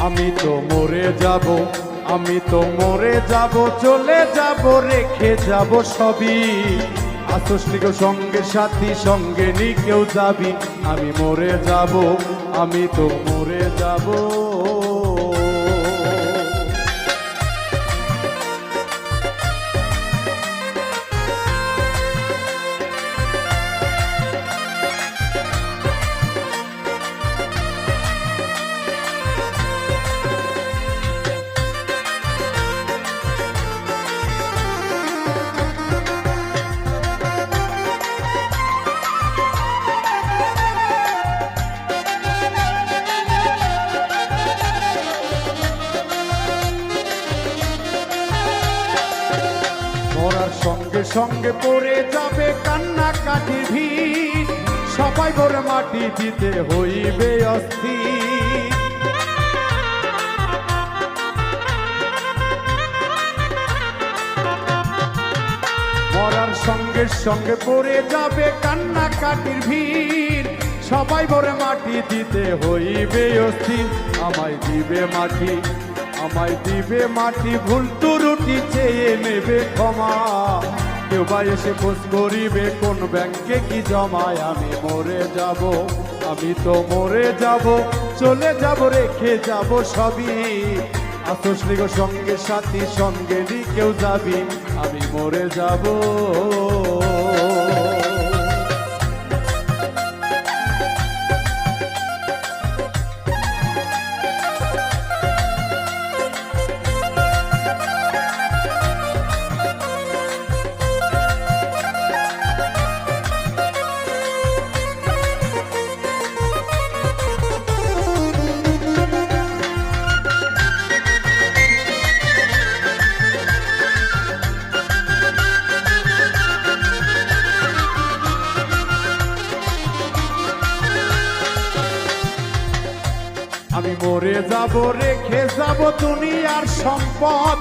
আমি তো মরে যাব, আমি তো মরে যাব, চলে যাব, রেখে যাব সবই। আসসনি সঙ্গে সাথী, সঙ্গে নি কেউ যাবি। আমি মরে যাব, আমি তো মরে যাব। মরার সঙ্গে সঙ্গে পড়ে যাবে কান্না কাটি ভিড় সবাই ভরে মাটি দিতে হইবে অস্থির। মরার সঙ্গে সঙ্গে পড়ে যাবে কান্না কাটির ভিড় সবাই ভরে মাটি দিতে হইবে অস্থির। আমায় দিবে মাটি। আমায় দিবে মাটি, ভুল তুরুটি চেয়ে নেবে ক্ষমা। কেউ বা এসে খোঁজ করিবে কোন ব্যাংকে কি জমায়, আমি মরে যাব, আমি তো মরে যাব, চলে যাব, রেখে যাব সবই। আসসলি গো, সঙ্গে সাথী, সঙ্গে কেউ যাবি, আমি মরে যাব। আমি মরে যাব রেখে যাব দুনিয়ার সম্পদ।